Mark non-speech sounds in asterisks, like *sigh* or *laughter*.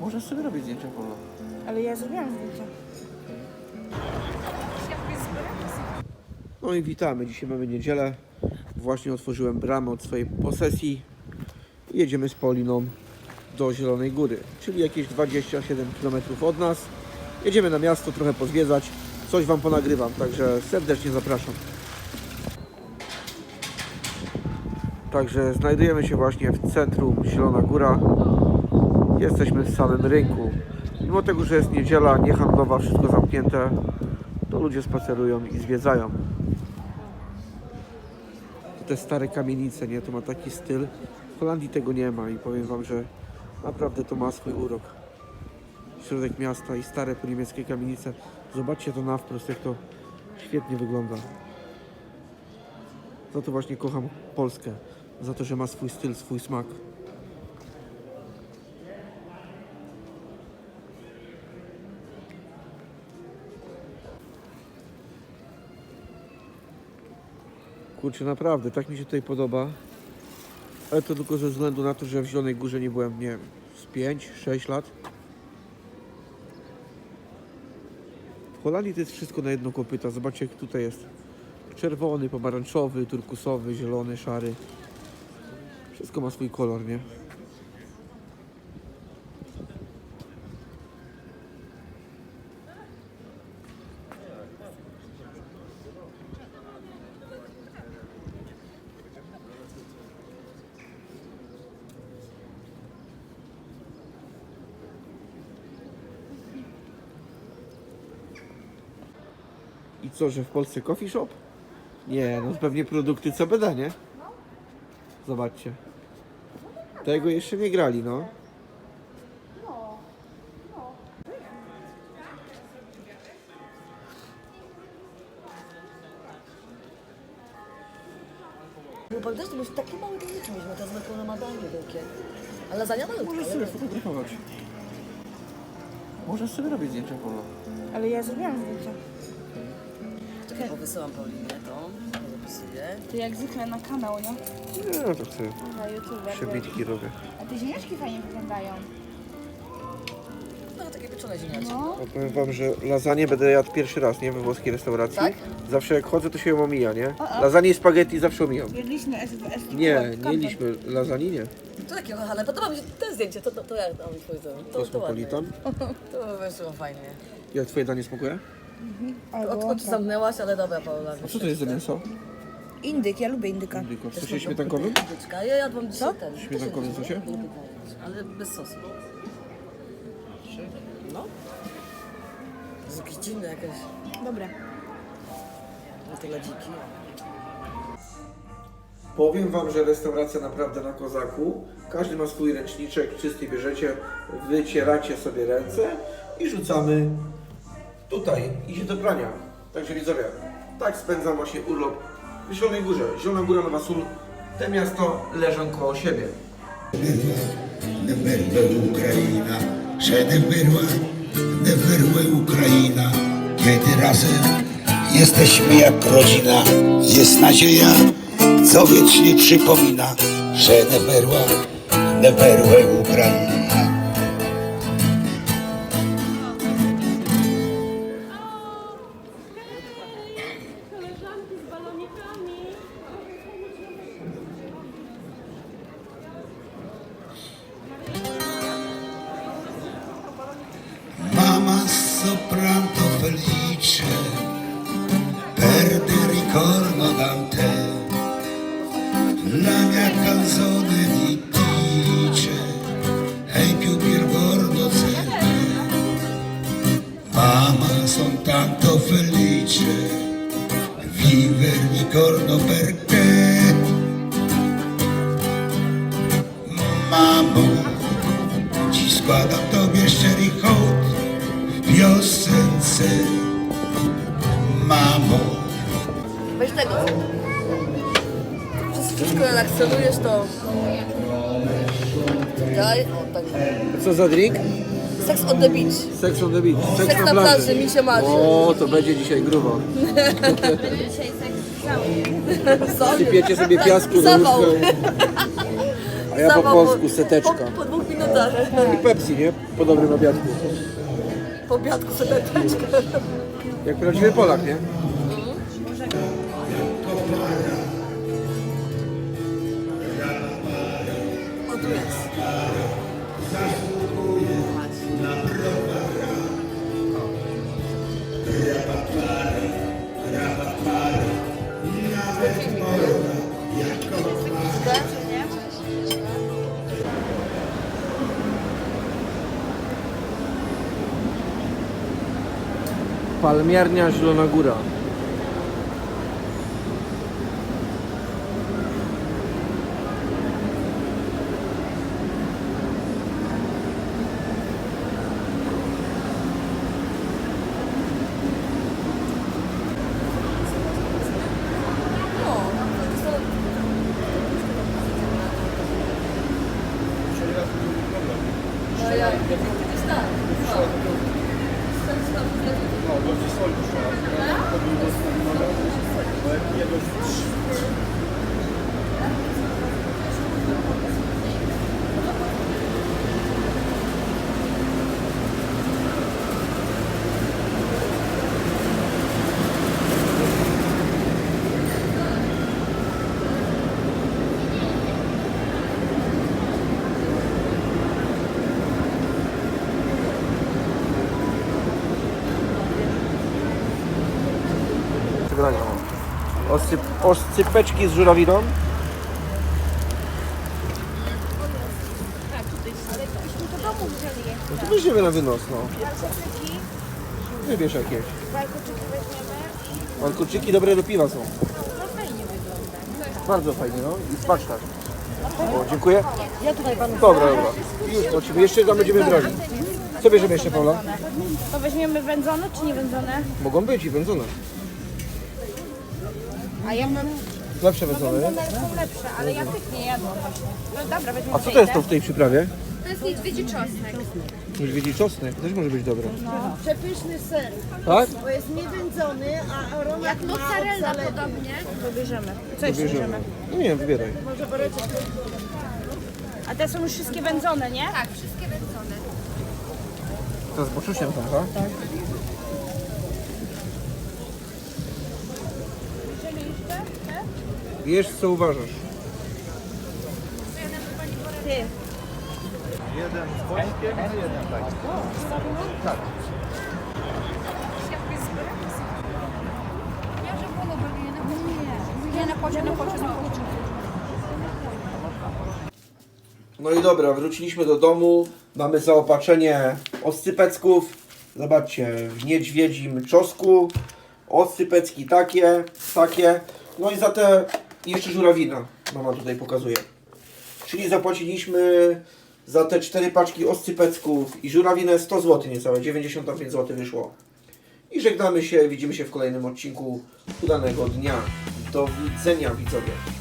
Możesz sobie robić zdjęcia polo. Ale ja zrobiłam zdjęcia. No i witamy. Dzisiaj mamy niedzielę. Właśnie otworzyłem bramę od swojej posesji. I Jedziemy z Poliną do Zielonej Góry, czyli jakieś 27 km od nas. Jedziemy na miasto trochę pozwiedzać. Coś Wam ponagrywam, także serdecznie zapraszam. Także znajdujemy się właśnie w centrum Zielona Góra. Jesteśmy w samym rynku. Mimo tego, że jest niedziela, niehandlowa, wszystko zamknięte, to ludzie spacerują i zwiedzają. Te stare kamienice, nie? To ma taki styl. W Holandii tego nie ma i powiem Wam, że naprawdę to ma swój urok. Środek miasta i stare po kamienice. Zobaczcie to na wprost, jak to świetnie wygląda. Za to właśnie kocham Polskę. Za to, że ma swój styl, swój smak. Kurczę, naprawdę, tak mi się tutaj podoba. Ale to tylko ze względu na to, że w Zielonej Górze nie byłem, nie z 5-6 lat. W Holandii to jest wszystko na jedno kopyta. Zobaczcie, jak tutaj jest. Czerwony, pomarańczowy, turkusowy, zielony, szary. Wszystko ma swój kolor, nie? I co, że w Polsce coffee shop? Nie, no pewnie produkty CBD, nie? Zobaczcie. Tego jeszcze nie grali, no. Bo pamiętasz, to byś takie małe domiki mieliśmy, teraz my pełne madanie wielkie. A lasagna malutka. Możesz sobie fotografować. Możesz sobie robić zdjęcia polo. Ale ja zrobiłam zdjęcia. Bo wysyłam Paulinie to, to zapisuję. To jak zwykle na kanał, nie? Nie, no to sobie Na YouTube. przebitki robię. A te ziemniaczki fajnie wyglądają. No, takie pieczone ziemniaczki. No. Powiem wam, że lasagne będę jadł pierwszy raz, nie? We włoskiej restauracji. Tak? Zawsze jak chodzę, to się ją omija, nie? Lasagne i spaghetti zawsze omijam. Jedliśmy S, S, Nie, nie jedliśmy lasagne, nie. To takie kochane, podoba mi się to zdjęcie, to, to, to jak tam twój to, to, to ładne. Kosmopolitan. To wyszło fajnie. Jak twoje danie smakuje? Od oczy zamknęłaś, ale dobra Paula. A co to jest za mięso? Indyk, ja lubię indyka. Indyko. W sosie śmietankowym? Byczka. Ja jadłam dzisiaj ten. W śmietankowym sosie? Ale bez sosu. No. To jest jakieś dziwne jakieś, Dobre. no tyle dziki. Powiem wam, że restauracja naprawdę na kozaku. Każdy ma swój ręczniczek, czysty bierzecie, wycieracie sobie ręce i rzucamy tutaj. Idzie do prania. Także widzowie, tak spędzam właśnie urlop w Zielonej Górze. Zielona Góra, Nowa Sól. Te miasto leżą koło siebie. не вирве Україна, ще не вирве, не wyrwę Ukraina. Kiedy razem jesteśmy jak rodzina, jest nadzieja, co wiecznie przypomina, że nie wyrwę, nie wyrwę Ukraina. questo felice perde il ricordo Dante, la mia canzone di dice è più mi ricordo sempre, mamma sono tanto felice, vive il ricordo perché, mamma ci squadra tobie scena. Piosence. Mamo, Weź tego. Przez wszystko relaksolujesz to. Daj, o tak. Co za drink? Sex on the beach. Sex on the beach. Seks na plaży, mi się marzy. O, to będzie dzisiaj grubo. *laughs* Sypiecie sobie piasku do Zawał. łóżka. A ja po Zawał polsku seteczka. Po, po dwóch minutach. I Pepsi, nie? Po dobrym obiadku. Po obiadku seteczkę. Jak prawdziwy Polak, nie? Palmiarnia Zielona Góra. No ja, jest tak. Przegrania mam. Oscyp, oscypeczki z żurawiną. Do domu wzięli. No to weźmiemy na wynos, no. Jalseczki, Wybierz jakieś. bajkoczyki weźmiemy. Walkurczyki dobre do piwa są. No fajnie wygląda. Bardzo fajnie, no. I spacz tak. O, dziękuję. Ja tutaj panu Dobra, dobra. Już to ci jeszcze tam będziemy brali. Co bierzemy jeszcze, Paula? To weźmiemy wędzone czy nie wędzone? Mogą być i wędzone. A ja mam Zawsze wędzone, nie? wędzone są lepsze, ale ja tych nie jadłam. No dobra, weźmiemy A co to jest to w tej przyprawie? To jest niedźwiedzi czosnek. Niedźwiedzi czosnek. Też może być dobre. Przepyszny ser, Tak? bo jest niewędzony, a aromat Jak ma mozzarella podobnie. To bierzemy. Co jeszcze Bierzemy. bierzemy? No nie wiem, wybieraj. Może boreczek A te są już wszystkie wędzone, nie? Tak. To z boczusiem są, tak? Wiesz co uważasz? Ty. Pocie, na pocie, na pocie. No i dobra, wróciliśmy do domu. Mamy zaopatrzenie oscypecków. Zobaczcie, w niedźwiedzim czosku. Oscypecki takie, takie. No i za te jeszcze żurawina. Mama tutaj pokazuje. Czyli zapłaciliśmy za te cztery paczki oscypecków i żurawinę 100 zł niecałe, 95 zł wyszło. I żegnamy się, widzimy się w kolejnym odcinku. Udanego dnia. Do widzenia widzowie.